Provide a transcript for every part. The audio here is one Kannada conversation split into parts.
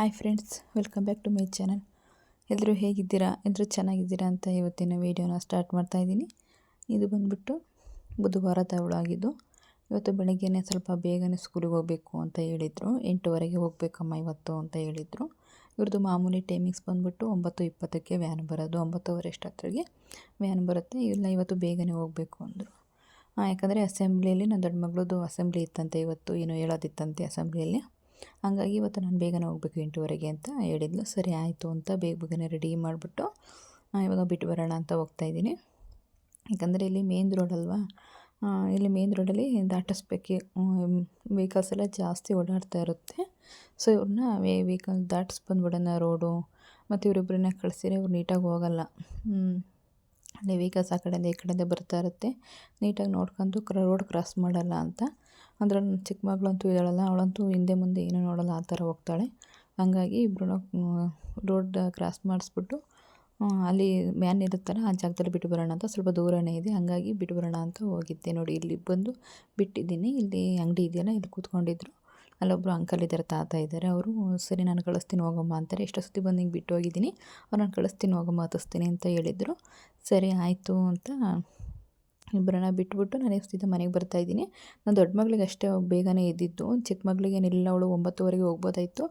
Hi friends welcome back to my channel ಎಲ್ಲರೂ ಹೇಗಿದ್ದೀರಾ? ಎಲ್ಲರೂ ಚೆನ್ನಾಗಿದ್ದೀರಾ ಅಂತ ಇವತ್ತಿನ ವೀಡಿಯೋನ ಸ್ಟಾರ್ಟ್ ಮಾಡ್ತಾ ಇದ್ದೀನಿ. ಇದು ಬಂದ್ಬಿಟ್ಟು ಬುಧವಾರ ಆಗಿದ್ದು, ಇವತ್ತು ಬೆಳಗ್ಗೆನೇ ಸ್ವಲ್ಪ ಬೇಗನೆ ಸ್ಕೂಲಿಗೆ ಹೋಗಬೇಕು ಅಂತ ಹೇಳಿದರು. ಎಂಟುವರೆಗೆ ಹೋಗಬೇಕಮ್ಮ ಇವತ್ತು ಅಂತ ಹೇಳಿದರು. ಇವ್ರದ್ದು ಮಾಮೂಲಿ ಟೈಮಿಂಗ್ಸ್ ಬಂದ್ಬಿಟ್ಟು ಒಂಬತ್ತು ಇಪ್ಪತ್ತಕ್ಕೆ ವ್ಯಾನ್ ಬರೋದು, ಒಂಬತ್ತುವರೆ ಅಷ್ಟೊತ್ತಿಗೆ ವ್ಯಾನ್ ಬರುತ್ತೆ. ಇಲ್ಲ, ಇವತ್ತು ಬೇಗನೆ ಹೋಗಬೇಕು ಅಂದರು. ಯಾಕಂದರೆ ಅಸೆಂಬ್ಲಿಯಲ್ಲಿ ನನ್ನ ದೊಡ್ಡ ಮಗಳದ್ದು ಅಸೆಂಬ್ಲಿ ಇತ್ತಂತೆ ಇವತ್ತು, ಏನೋ ಹೇಳೋದಿತ್ತಂತೆ ಅಸೆಂಬ್ಲಿಯಲ್ಲಿ ಹಂಗಾಗಿ ಇವತ್ತು ನಾನು ಬೇಗನೆ ಹೋಗಬೇಕು ಎಂಟುವರೆಗೆ ಅಂತ ಹೇಳಿದ್ಲು. ಸರಿ ಆಯಿತು ಅಂತ ಬೇಗ ಬೇಗನೆ ರೆಡಿ ಮಾಡಿಬಿಟ್ಟು ಇವಾಗ ಬಿಟ್ಟು ಬರೋಣ ಅಂತ ಹೋಗ್ತಾ ಇದ್ದೀನಿ. ಯಾಕಂದರೆ ಇಲ್ಲಿ ಮೇನ್ ರೋಡ್ ಅಲ್ವಾ? ಇಲ್ಲಿ ಮೇನ್ ರೋಡಲ್ಲಿ ದಾಟಿಸ್ಬೇಕು ವೆಹಿಕಲ್ಸ್ ಎಲ್ಲ ಜಾಸ್ತಿ ಓಡಾಡ್ತಾ ಇರುತ್ತೆ. ಸೊ ಇವ್ರನ್ನ ವೆಹಿಕಲ್ ದಾಟಿಸ್ ಬಂದ್ಬಿಡೋಣ ರೋಡು ಮತ್ತು ಇವರಿಬ್ಬರನ್ನ ಕಳಿಸಿದ್ರೆ ಅವ್ರು ನೀಟಾಗಿ ಹೋಗಲ್ಲ. ಅಲ್ಲಿ ವೆಹಿಕಲ್ಸ್ ಆ ಕಡೆಯಿಂದ ಈ ಕಡೆಯಿಂದ ಬರ್ತಾ ಇರುತ್ತೆ. ನೀಟಾಗಿ ನೋಡ್ಕೊಂಡು ರೋಡ್ ಕ್ರಾಸ್ ಮಾಡಲ್ಲ ಅಂತ. ಅಂದರೆ ನನ್ನ ಚಿಕ್ಕ ಮಗಳಂತೂ ಇದ್ದಾಳಲ್ಲ, ಅವಳಂತೂ ಹಿಂದೆ ಮುಂದೆ ಏನೂ ನೋಡಲ್ಲ, ಆ ಥರ ಹೋಗ್ತಾಳೆ. ಹಂಗಾಗಿ ಇಬ್ಬರೂ ರೋಡ್ ಕ್ರಾಸ್ ಮಾಡಿಸ್ಬಿಟ್ಟು ಅಲ್ಲಿ ಮ್ಯಾನ್ ಇರುತ್ತಲ್ಲ, ಆ ಜಾಗದಲ್ಲಿ ಬಿಟ್ಟು ಬರೋಣ ಅಂತ ಸ್ವಲ್ಪ ದೂರನೇ ಇದೆ. ಹಾಗಾಗಿ ಬಿಟ್ಟು ಬರೋಣ ಅಂತ ಹೋಗಿದ್ದೆ. ನೋಡಿ, ಇಲ್ಲಿ ಬಂದು ಬಿಟ್ಟಿದ್ದೀನಿ. ಇಲ್ಲಿ ಅಂಗಡಿ ಇದೆಯಲ್ಲ, ಇಲ್ಲಿ ಕೂತ್ಕೊಂಡಿದ್ರು. ಅಲ್ಲೊಬ್ಬರು ಅಂಕಲ್ ಇದ್ದಾರೆ ತಾತ ಇದ್ದಾರೆ ಅವರು, ಸರಿ, ನಾನು ಕಳಿಸ್ತೀನಿ, ಹೋಗಮ್ಮ, ಅಂತಾರೆ. ಎಷ್ಟೋ ಸತಿ ಬಂದು ಹಿಂಗೆ ಬಿಟ್ಟು ಹೋಗಿದ್ದೀನಿ. ಅವ್ರು, ನಾನು ಕಳಿಸ್ತೀನಿ, ಹೋಗಮ್ಮ, ಹತ್ತಿಸ್ತೀನಿ, ಅಂತ ಹೇಳಿದರು. ಸರಿ, ಆಯಿತು, ಅಂತ ಇಬ್ಬರನ್ನ ಬಿಟ್ಬಿಟ್ಟು ನಾನು ಸೀದಾ ಮನೆಗೆ ಬರ್ತಾಯಿದ್ದೀನಿ ನಾನು ದೊಡ್ಡ ಮಗಳಿಗೆ ಅಷ್ಟೇ ಬೇಗನೆ ಇದ್ದಿತ್ತು ಚಿಕ್ಕ ಮಗಳಿಗೆ ಏನಿಲ್ಲ, ಅವಳು ಒಂಬತ್ತುವರೆಗೆ ಹೋಗ್ಬೋದಾಯಿತು.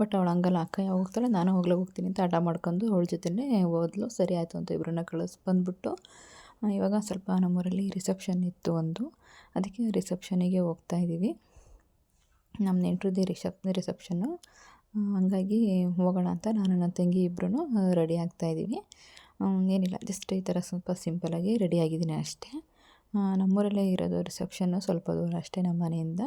ಬಟ್ ಅವಳು ಹಂಗಲ್ಲ, ಅಕ್ಕ ಯಾವಾಗ ಹೋಗ್ತಾಳೆ, ನಾನು ಹೋಗ್ಲಿಕ್ಕೆ ಹೋಗ್ತೀನಿ ಅಂತ ಆಟ ಮಾಡ್ಕೊಂಡು ಅವಳ ಜೊತೆಲೇ ಹೋದ್ಲು. ಸರಿ ಆಯಿತು ಅಂತ ಇಬ್ಬರನ್ನ ಕಳಿಸ್, ಬಂದುಬಿಟ್ಟು ಇವಾಗ ಸ್ವಲ್ಪ ನಮ್ಮೂರಲ್ಲಿ ರಿಸೆಪ್ಷನ್ ಇತ್ತು ಒಂದು. ಅದಕ್ಕೆ ರಿಸೆಪ್ಷನಿಗೆ ಹೋಗ್ತಾಯಿದ್ದೀವಿ ನಮ್ಮ ನೆಂಟ್ರದ್ದು ರಿಸೆಪ್, ರಿಸೆಪ್ಷನ್ನು. ಹಂಗಾಗಿ ಹೋಗೋಣ ಅಂತ ನಾನು ನನ್ನ ತಂಗಿ ಇಬ್ಬರೂ ರೆಡಿ ಆಗ್ತಾಯಿದ್ದೀವಿ ಏನಿಲ್ಲ, ಜಸ್ಟ್ ಈ ಥರ ಸ್ವಲ್ಪ ಸಿಂಪಲಾಗಿ ರೆಡಿಯಾಗಿದ್ದೀನಿ ಅಷ್ಟೇ. ನಮ್ಮೂರಲ್ಲೇ ಇರೋದು ರಿಸೆಪ್ಷನ್ನು ಸ್ವಲ್ಪ ದೂರ ಅಷ್ಟೇ ನಮ್ಮ ಮನೆಯಿಂದ.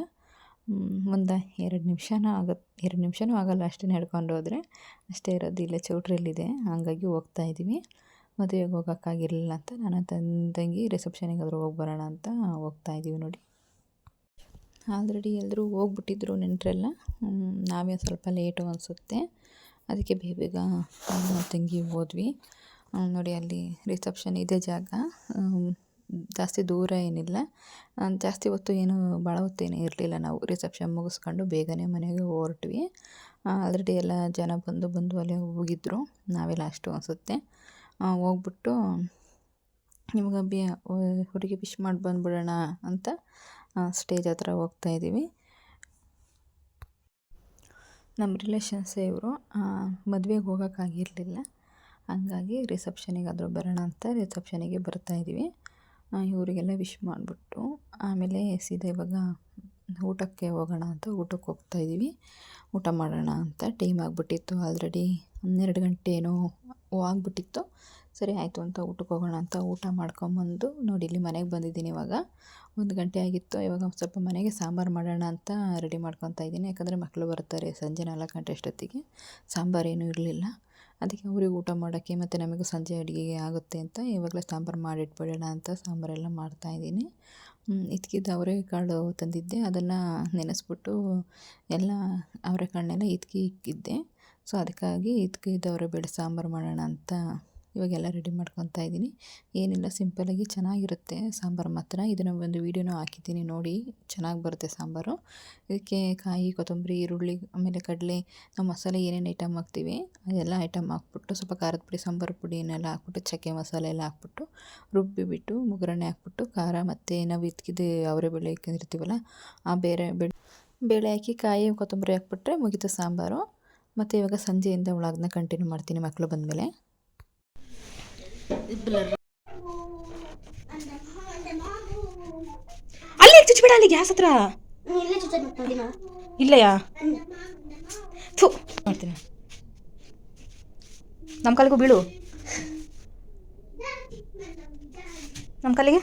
ಮುಂದೆ ಎರಡು ನಿಮಿಷನೂ ಆಗತ್ತೆ ಎರಡು ನಿಮಿಷನೂ ಆಗಲ್ಲ, ಅಷ್ಟೇ ನಡ್ಕೊಂಡು ಹೋದರೆ. ಅಷ್ಟೇ ಇರೋದು, ಇಲ್ಲೇ ಚೌಟ್ರಿಯಲ್ಲಿದೆ. ಹಾಗಾಗಿ ಹೋಗ್ತಾ ಇದ್ದೀವಿ. ಮದುವೆಗೆ ಹೋಗೋಕ್ಕಾಗಿರಲಿಲ್ಲ ಅಂತ ನನ್ನ ತಂದಂಗಿ ರಿಸೆಪ್ಷನಿಗಾದರೂ ಹೋಗಿ ಬರೋಣ ಅಂತ ಹೋಗ್ತಾ ಇದ್ದೀವಿ ನೋಡಿ. ಆಲ್ರೆಡಿ ಎಲ್ಲರೂ ಹೋಗ್ಬಿಟ್ಟಿದ್ರು ನೆಂಟರೆಲ್ಲ. ನಾವೇ ಸ್ವಲ್ಪ ಲೇಟು ಅನಿಸುತ್ತೆ. ಅದಕ್ಕೆ ಬೇಗ ತಂಗಿ ಹೋದ್ವಿ. ನೋಡಿ ಅಲ್ಲಿ ರಿಸೆಪ್ಷನ್ ಇದೆ ಜಾಗ. ಜಾಸ್ತಿ ದೂರ ಏನಿಲ್ಲ. ಜಾಸ್ತಿ ಹೊತ್ತು ಏನು ಭಾಳ ಹೊತ್ತೇನು ಇರಲಿಲ್ಲ ನಾವು. ರಿಸೆಪ್ಷನ್ ಮುಗಿಸ್ಕೊಂಡು ಬೇಗನೆ ಮನೆಗೆ ಹೊರಟ್ವಿ. ಆಲ್ರೆಡಿ ಎಲ್ಲ ಜನ ಬಂದು ಬಂದು ಅಲ್ಲೇ ಹೋಗಿದ್ರು. ನಾವೆಲ್ಲ ಅಷ್ಟು ಅನಿಸುತ್ತೆ. ಹೋಗ್ಬಿಟ್ಟು ನಿಮ್ಗೆ ಬಿ ಹುಡುಗಿ ವಿಶ್ ಮಾಡಿ ಬಂದುಬಿಡೋಣ ಅಂತ ಸ್ಟೇಜ್ ಹತ್ರ ಹೋಗ್ತಾಯಿದ್ದೀವಿ ನಮ್ಮ ರಿಲೇಷನ್ಸೇ ಇವರು ಮದುವೆಗೆ ಹೋಗೋಕ್ಕಾಗಿರಲಿಲ್ಲ ಹಂಗಾಗಿ ರಿಸೆಪ್ಷನಿಗಾದರೂ ಬರೋಣ ಅಂತ ರಿಸೆಪ್ಷನಿಗೆ ಬರ್ತಾಯಿದ್ದೀವಿ ಇವರಿಗೆಲ್ಲ ವಿಶ್ ಮಾಡಿಬಿಟ್ಟು ಆಮೇಲೆ ಸೀದಾ ಇವಾಗ ಊಟಕ್ಕೆ ಹೋಗೋಣ ಅಂತ ಊಟಕ್ಕೆ ಹೋಗ್ತಾಯಿದ್ದೀವಿ ಊಟ ಮಾಡೋಣ ಅಂತ ಟೈಮ್ ಆಗಿಬಿಟ್ಟಿತ್ತು. ಆಲ್ರೆಡಿ ಹನ್ನೆರಡು ಗಂಟೆ ಏನೋ ಆಗಿಬಿಟ್ಟಿತ್ತು. ಸರಿ, ಆಯಿತು ಅಂತ ಊಟಕ್ಕೆ ಹೋಗೋಣ ಅಂತ ಊಟ ಮಾಡ್ಕೊಂಬಂದು ನೋಡಿ, ಇಲ್ಲಿ ಮನೆಗೆ ಬಂದಿದ್ದೀನಿ ಇವಾಗ. ಒಂದು ಗಂಟೆ ಆಗಿತ್ತು. ಇವಾಗ ಸ್ವಲ್ಪ ಮನೆಗೆ ಸಾಂಬಾರು ಮಾಡೋಣ ಅಂತ ರೆಡಿ ಮಾಡ್ಕೊತಾ ಇದ್ದೀನಿ. ಯಾಕಂದರೆ ಮಕ್ಕಳು ಬರ್ತಾರೆ ಸಂಜೆ ನಾಲ್ಕು ಗಂಟೆ ಅಷ್ಟೊತ್ತಿಗೆ. ಸಾಂಬಾರು ಏನೂ ಇರಲಿಲ್ಲ. ಅದಕ್ಕೆ ಅವ್ರಿಗೆ ಊಟ ಮಾಡೋಕ್ಕೆ ಮತ್ತು ನಮಗೂ ಸಂಜೆ ಅಡುಗೆಗೆ ಆಗುತ್ತೆ ಅಂತ ಇವಾಗಲೇ ಸಾಂಬಾರು ಮಾಡಿಟ್ಬಿಡೋಣ ಅಂತ ಸಾಂಬಾರೆಲ್ಲ ಮಾಡ್ತಾಯಿದ್ದೀನಿ ಇದ್ಕಿದ್ದು ಅವರೆಕಾಳು ತಂದಿದ್ದೆ. ಅದನ್ನು ನೆನೆಸ್ಬಿಟ್ಟು ಎಲ್ಲ ಅವರೆಕಾಳನ್ನೆಲ್ಲ ಇದ್ಕಿ ಇಕ್ಕಿದ್ದೆ. ಸೊ ಅದಕ್ಕಾಗಿ ಇದ್ಕಿದ್ದು ಬೇಳೆ ಸಾಂಬಾರು ಮಾಡೋಣ ಅಂತ ಇವಾಗೆಲ್ಲ ರೆಡಿ ಮಾಡ್ಕೊತಾ ಇದ್ದೀನಿ. ಏನಿಲ್ಲ ಸಿಂಪಲಾಗಿ ಚೆನ್ನಾಗಿರುತ್ತೆ ಸಾಂಬಾರು ಮಾತ್ರ. ಇದನ್ನು ಒಂದು ವೀಡಿಯೋನೂ ಹಾಕಿದ್ದೀನಿ ನೋಡಿ, ಚೆನ್ನಾಗಿ ಬರುತ್ತೆ ಸಾಂಬಾರು. ಇದಕ್ಕೆ ಕಾಯಿ, ಕೊತ್ತಂಬರಿ, ಈರುಳ್ಳಿ, ಆಮೇಲೆ ಕಡಲೆ, ನಾವು ಮಸಾಲೆ ಏನೇನು ಐಟಮ್ ಹಾಕ್ತೀವಿ, ಅದೆಲ್ಲ ಐಟಮ್ ಹಾಕ್ಬಿಟ್ಟು ಸ್ವಲ್ಪ ಖಾರದ ಪುಡಿ, ಸಾಂಬಾರು ಪುಡಿನೆಲ್ಲ ಹಾಕ್ಬಿಟ್ಟು, ಚಕ್ಕೆ ಮಸಾಲೆ ಎಲ್ಲ ಹಾಕ್ಬಿಟ್ಟು, ರುಬ್ಬಿಬಿಟ್ಟು, ಮುಗ್ರಣೆ ಹಾಕ್ಬಿಟ್ಟು, ಖಾರ ಮತ್ತು ನಾವು ಇದ್ಕಿದ್ದು ಅವರೇ ಬೇಳೆ ಇಕ್ಕಿರ್ತೀವಲ್ಲ ಆ ಬೇರೆ ಬೇಳೆ ಬೇಳೆ ಹಾಕಿ ಕಾಯಿ, ಕೊತ್ತಂಬರಿ ಹಾಕ್ಬಿಟ್ರೆ ಮುಗಿತು ಸಾಂಬಾರು. ಮತ್ತು ಇವಾಗ ಸಂಜೆಯಿಂದ ಒಳಗನ್ನ ಕಂಟಿನ್ಯೂ ಮಾಡ್ತೀನಿ ಮಕ್ಕಳು ಬಂದಮೇಲೆ. ಅಲ್ಲಿ ಚುಚ್ಚಬೇಡ ಅಲ್ಲಿ ಗ್ಯಾಸ್ ಹತ್ರ? ಇಲ್ಲಯ್ಯಾ? ಥು ಮಾಡ್ತೀನಿ. ನಮ್ಮ ಕಾಲಿಗೂ ಬೀಳು. ನಮ್ಮ ಕಾಲಿಗೆ?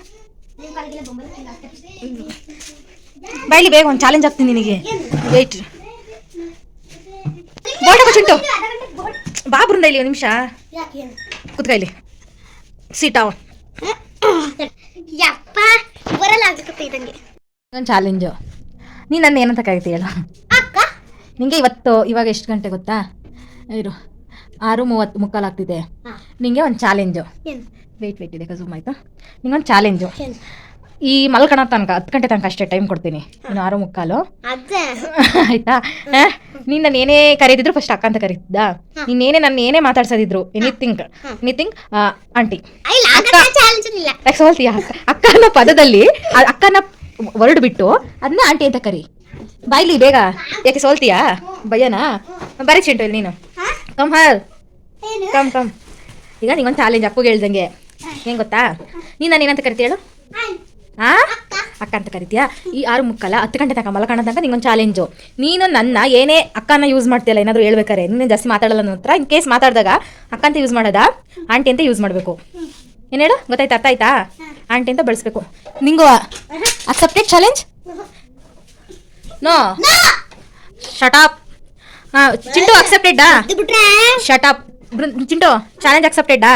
ಬೈಲಿ ಬೇಗ ಒಂದು ಚಾಲೆಂಜ್ ಆಗ್ತೀನಿ ನಿನಗೆ. ವೆಯ್ಟ್ ಬೋಟ ಬಚ್ಚಿಂಟು ಬಾ ಬೃಂದ ಇಲ್ಲಿ ಒಂದು ನಿಮಿಷ. ಕುತ್ಕ ಇಲ್ಲಿ. ಸೀಟಾವ ಯಪ್ಪ ಬರಲ್ಲ ಇದಂಗೆ ಒಂದು ಚಾಲೆಂಜು ನೀನು ನನ್ನ ಏನಂತ ಕರಿತೀಯ ಹೇಳು ಅಕ್ಕ? ನಿಂಗೆ ಇವತ್ತು ಇವಾಗ ಎಷ್ಟು ಗಂಟೆ ಗೊತ್ತಾ? ಇರು ಆರು ಮೂವತ್ತು ಮುಕ್ಕಾಲು ಆಗ್ತಿದೆ. ನಿಂಗೆ ಒಂದು ಚಾಲೆಂಜು ಏನು? ವೆಯ್ಟ್ ವೆಯ್ಟ್ ಇದೆ ಝೂಮ್ ನಿಂಗೆ ನಿಂಗೊಂದು ಚಾಲೆಂಜು ಈ ಮಲ್ಕಣ ತನಕ ಹತ್ತು ಗಂಟೆ ತನಕ ಅಷ್ಟೇ ಟೈಮ್ ಕೊಡ್ತೀನಿ. ಇನ್ನು ಆರು ಮುಕ್ಕಾಲು. ಆಯ್ತಾ? ನೀನ್ ನಾನು ಏನೇ ಕರೀತಿದ್ರು ಫಸ್ಟ್ ಅಕ್ಕ ಅಂತ ಕರೀತಿದ್ದ? ನೀನೇನೇ ನನ್ನ ಏನೇ ಮಾತಾಡ್ಸೋದಿದ್ರು ಎನಿಥಿಂಗ್ ಎನಿಥಿಂಗ್ ಆಂಟಿ ಯಾಕೆ ಸೋಲ್ತೀಯ ಅಕ್ಕ. ಅಕ್ಕ? ಅನ್ನೋ ಪದದಲ್ಲಿ ಅಕ್ಕನ ವರ್ಡ್ ಬಿಟ್ಟು ಅದನ್ನ ಆಂಟಿ ಅಂತ ಕರಿ. ಬಾಯ್ಲಿ ಬೇಗ. ಯಾಕೆ ಸೋಲ್ತೀಯಾ? ಭಯನಾ ಬರೀ ಚಿಂಟು ಇಲ್ಲಿ ನೀನು. ಕಮ್ ಹಲ್ ಕಮ್ ಕಮ್ ಈಗ ನಿಂಗೊಂದು ಚಾಲೆಂಜ್ ಅಪ್ಪಗೆ ಹೇಳ್ದಂಗೆ. ಹೆಂಗ್ ಗೊತ್ತಾ? ನೀನು ನಾನು ಏನಂತ ಹೇಳು? ಆ? ಅಕ್ಕ ಅಂತ ಕರಿತೀಯಾ? ಈ ಆರು ಮುಕ್ಕಲ್ಲ ಹತ್ತು ಗಂಟೆ ತನಕ ಮಲಕಣ ತನಕ ನಿಂಗೊಂದು ಚಾಲೆಂಜು ನೀನು ನನ್ನ ಏನೇ ಅಕ್ಕನ ಯೂಸ್ ಮಾಡ್ತೀಯಲ್ಲ ಏನಾದರೂ ಹೇಳ್ಬೇಕಾರೆ ನೀನು ಜಾಸ್ತಿ ಮಾತಾಡಲ್ಲ ನನ್ನ ಹತ್ರ ಇನ್ ಕೇಸ್ ಮಾತಾಡಿದಾಗ ಅಕ್ಕ ಅಂತ ಯೂಸ್ ಮಾಡೋದಾ? ಆಂಟಿ ಅಂತ ಯೂಸ್ ಮಾಡಬೇಕು. ಏನು ಹೇಳು? ಗೊತ್ತಾಯ್ತಾ ಅರ್ಥ ಆಯ್ತಾ? ಆಂಟಿ ಅಂತ ಬಳಸಬೇಕು. ನಿಂಗು accepted challenge no shut up ಹಾಂ ಚಿಂಟು ಅಕ್ಸೆಪ್ಟೆಡ್ಡಾ ಶಟಾಪ್ ಚಿಂಟು ಚಾಲೆಂಜ್ ಅಕ್ಸೆಪ್ಟೆಡ್ಡಾ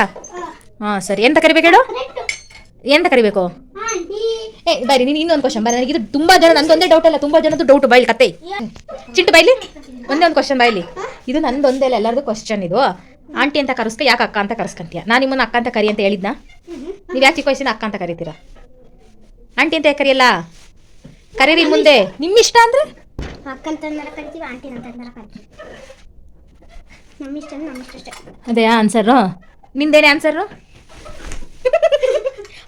ಹಾಂ. ಸರಿ. ಎಂತ ಕರಿಬೇಕು ಹೇಳು? ಎಂತ ಕರಿಬೇಕು? ಏ ಬರಿ ನೀನು ಇನ್ನೊಂದು ಕ್ವಶನ್ ಬರ ನನಗೆ ಇದು ತುಂಬಾ ಜನ ನಂದು ಒಂದೇ ಡೌಟ್ ಅಲ್ಲ ತುಂಬಾ ಜನದ್ದು ಡೌಟ್ ಬೈಲಿ ಕತೆ ಚಿಂಟು ಬೈಲಿ ಒಂದೇ ಒಂದು ಕ್ವಶನ್ ಬೈಲಿ ಇದು ನಂದೊಂದೇ ಅಲ್ಲ ಎಲ್ಲರದು ಕ್ವಶನ್ ಇದು. ಆಂಟಿ ಅಂತ ಕರೆಸ್ಕ ಯಾಕೆ ಅಕ್ಕ ಅಂತ ಕರೆಸ್ಕಂತೀಯ? ನಾನು ನಿಮ್ಮನ್ನ ಅಕ್ಕ ಅಂತ ಕರಿ ಅಂತ ಹೇಳಿದ್ನಾ? ನೀವು ಯಾಕೆ ಚಿಕ್ಕ ವಯಸ್ಸಿನ ಅಕ್ಕ ಅಂತ ಕರಿತೀರಾ? ಆಂಟಿ ಅಂತ ಯಾಕೆ ಕರಿಯಲ್ಲ? ಕರೀರಿ ಮುಂದೆ. ನಿಮ್ಮ ಇಷ್ಟ ಅಂದ್ರೆ? ಅದೇ ಆನ್ಸರು ನಿಂದೇನೆ ಆನ್ಸರು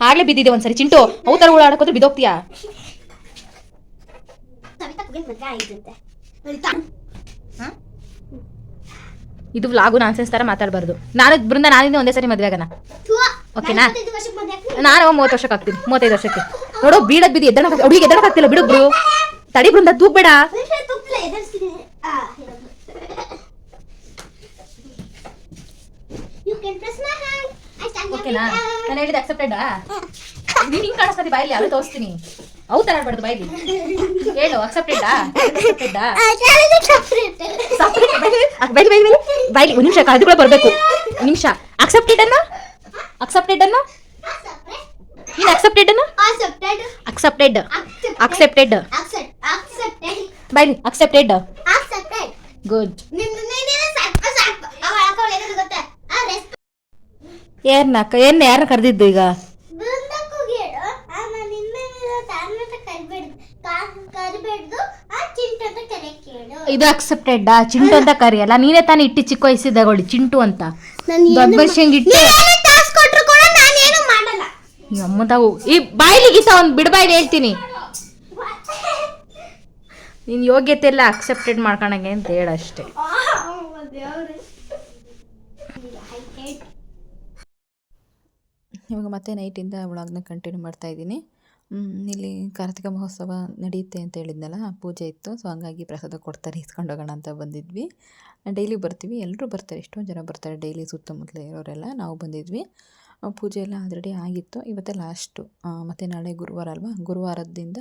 ಆಗ್ಲೇ ಬಿದ್ದಿದೆ ಒಂದ್ಸರಿ. ಚಿಂಟು ಅವು ಹುಳ ಓಡಾಡಕೋದ್ರೆ ಬಿದ್ದೋಗ್ತೀಯಾ? ಇದು ವ್ಲಾಗು ನಾನ್ಸೆನ್ಸ್ ತರ ಮಾತಾಡಬಾರ್ದು. ನಾನು ಬೃಂದ ನಾನಿಂದ ಒಂದೇ ಸರಿ ಮದ್ವೆ ಆಗೋಣ. ಓಕೆನಾ? ನಾನು ಮೂವತ್ತು ವರ್ಷಕ್ಕೆ ಆಗ್ತೀನಿ. ಮೂವತ್ತೈದು ವರ್ಷಕ್ಕೆ. ನೋಡು ಬೀಳದ್ ಬಿದ್ದು ಎದ್ದಣ ಹುಡುಗಿ ಎದ್ದಾಗ ಆಗ್ತಿಲ್ಲ ಬಿಡು ಬ್ರು. ತಡಿ ಬೃಂದ ತೂಗ್ಬೇಡ. ಓಕೆನಾ? ನಾನು ಹೇಳಿದ ಅಕ್ಸೆಪ್ಟೆಡ್ ನೀನು ಹಿಂಗೆ ಕಾಣಿಸ್ತಾನೆ ಬಾಯಲ್ಲಿ ಅವಳು ತೋರಿಸ್ತೀನಿ. ಅವು ಥರ ಆಡ್ಬಾರ್ದು ಬಾಯಲ್ಲಿ ಹೇಳು ಅಕ್ಸೆಪ್ಟೆಡ್ ಅಕ್ಸೆಪ್ಟೆಡ್ ಸಪ್ರೇಟ್ ಬೈಲಿ ಬೈಲಿ ಬೈಲಿ ಬೈಲಿ ಒಂದು ನಿಮಿಷ ಅದು ಕೂಡ ಬರಬೇಕು. ನಿಮಿಷ. ಅಕ್ಸೆಪ್ಟೆಡ್ ಅನ್ನ? ಅಕ್ಸೆಪ್ಟೆಡ್ ಅನ್ನ? ನೀನು ಅಕ್ಸೆಪ್ಟೆಡ್ ಅನ್ನ? Accepted. Accepted accepted accept. Accepted. ಬೈಲಿ ಅಕ್ಸೆಪ್ಟೆಡ್ accepted. ಗುಡ್ ನಿನ್ನ ನೀನೇನೆ ಸಾಕು ಸಾಕು ಅವಳ ಅಕ್ಕ ಏನು ಗೊತ್ತಾ ಆ ರೆಸ್ಟ್ ಯಾರನ್ನ ಏನ್ ಯಾರನ್ನ ಕರೆದಿದ್ದು ಈಗ? ನಿನ್ನ ಇದು ಅಕ್ಸೆಪ್ಟೆಡ್ ಚಿಂಟು ಅಂತ ಕರಿಯಲ್ಲ? ನೀನೇ ತಾನೇ ಇಟ್ಟು ಚಿಕ್ಕ ವಯಸ್ಸಿದ್ದಾಗೊಳ್ಳಿ ಚಿಂಟು ಅಂತ. ದೊಡ್ಡ ಮನುಷ್ಯಂಗೆ ಇಟ್ಟು ಅಮ್ಮದಾವು ನಾನೇನು ಈ ಬಾಯಿಲಿ ಗೀತ ಒಂದು ಬಿಡಬಾಯ್ಲಿ ಹೇಳ್ತೀನಿ. ನೀನ್ ಯೋಗ್ಯತೆ ಎಲ್ಲ ಅಕ್ಸೆಪ್ಟೆಡ್ ಮಾಡ್ಕೊಳಂಗೆ ಅಂತ ಹೇಳಷ್ಟೇ. ಇವಾಗ ಮತ್ತೆ ನೈಟಿಂದ ವ್ಲಾಗ್ನ ಕಂಟಿನ್ಯೂ ಮಾಡ್ತಾ ಇದ್ದೀನಿ. ಇಲ್ಲಿ ಕಾರ್ತಿಕ ಮಹೋತ್ಸವ ನಡೆಯುತ್ತೆ ಅಂತ ಹೇಳಿದ್ನಲ್ಲ ಪೂಜೆ ಇತ್ತು. ಸೊ ಹಂಗಾಗಿ ಪ್ರಸಾದ ಕೊಡ್ತಾರೆ, ಇಸ್ಕೊಂಡು ಹೋಗೋಣ ಅಂತ ಬಂದಿದ್ವಿ. ಡೈಲಿ ಬರ್ತೀವಿ ಎಲ್ಲರೂ ಬರ್ತಾರೆ ಎಷ್ಟೊಂದು ಜನ ಬರ್ತಾರೆ ಡೈಲಿ ಸುತ್ತಮುತ್ತಲ ಇರೋರೆಲ್ಲ, ನಾವು ಬಂದಿದ್ವಿ. ಪೂಜೆ ಎಲ್ಲ ಆಲ್ರೆಡಿ ಆಗಿತ್ತು. ಇವತ್ತೇ ಲಾಸ್ಟು ಮತ್ತು ನಾಳೆ ಗುರುವಾರ ಅಲ್ವಾ? ಗುರುವಾರದಿಂದ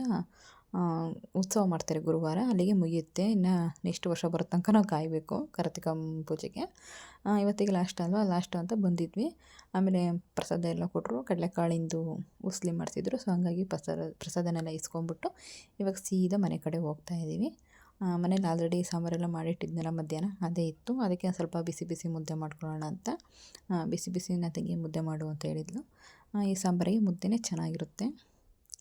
ಉತ್ಸವ ಮಾಡ್ತಾರೆ ಗುರುವಾರ. ಅಲ್ಲಿಗೆ ಮುಗಿಯುತ್ತೆ. ಇನ್ನು ನೆಕ್ಸ್ಟ್ ವರ್ಷ ಬರೋ ತನಕ ನಾವು ಕಾಯಬೇಕು, ಕಾರ್ತಿಕ ಪೂಜೆಗೆ. ಇವತ್ತಿಗೆ ಲಾಸ್ಟ್ ಅಲ್ವಾ? ಲಾಸ್ಟು ಅಂತ ಬಂದಿದ್ವಿ. ಆಮೇಲೆ ಪ್ರಸಾದ ಎಲ್ಲ ಕೊಟ್ಟರು. ಕಡಲೆಕಾಳಿಂದು ಉಸ್ಲಿ ಮಾಡಿಸಿದ್ರು ಸೊ ಹಂಗಾಗಿ ಪ್ರಸಾದ, ಪ್ರಸಾದನೆಲ್ಲ ಇಸ್ಕೊಂಬಿಟ್ಟು ಇವಾಗ ಸೀದಾ ಮನೆ ಕಡೆ ಹೋಗ್ತಾ ಇದ್ದೀವಿ. ಮನೇಲಿ ಆಲ್ರೆಡಿ ಸಾಂಬಾರೆಲ್ಲ ಮಾಡಿಟ್ಟಿದ್ನಲ್ಲ ಮಧ್ಯಾಹ್ನ. ಅದೇ ಇತ್ತು. ಅದಕ್ಕೆ ಸ್ವಲ್ಪ ಬಿಸಿ ಬಿಸಿ ಮುದ್ದೆ ಮಾಡ್ಕೊಳ್ಳೋಣ ಅಂತ. ಬಿಸಿ ಬಿಸಿನ ತೆಗಿ ಮುದ್ದೆ ಮಾಡು ಅಂತ ಹೇಳಿದ್ಲು. ಈ ಸಾಂಬಾರಿಗೆ ಮುದ್ದೆನೇ ಚೆನ್ನಾಗಿರುತ್ತೆ.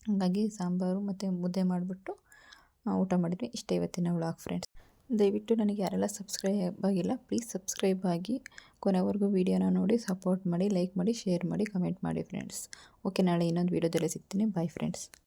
ಹಾಗಾಗಿ ಸಾಂಬಾರು ಮತ್ತು ಮುದ್ದೆ ಮಾಡಿಬಿಟ್ಟು ಊಟ ಮಾಡಿದ್ವಿ. ಇಷ್ಟೇ ಇವತ್ತಿನ ವ್ಲಾಗ್ ಫ್ರೆಂಡ್ಸ್ ದಯವಿಟ್ಟು ನನಗೆ ಯಾರೆಲ್ಲ ಸಬ್ಸ್ಕ್ರೈಬ್ ಆಗಿಲ್ಲ ಪ್ಲೀಸ್ ಸಬ್ಸ್ಕ್ರೈಬ್ ಆಗಿ. ಕೊನೆವರೆಗೂ ವೀಡಿಯೋನ ನೋಡಿ ಸಪೋರ್ಟ್ ಮಾಡಿ ಲೈಕ್ ಮಾಡಿ ಶೇರ್ ಮಾಡಿ ಕಮೆಂಟ್ ಮಾಡಿ ಫ್ರೆಂಡ್ಸ್ ಓಕೆ ನಾಳೆ ಇನ್ನೊಂದು ವೀಡಿಯೋದಲ್ಲೇ ಸಿಗ್ತೀನಿ. Bye friends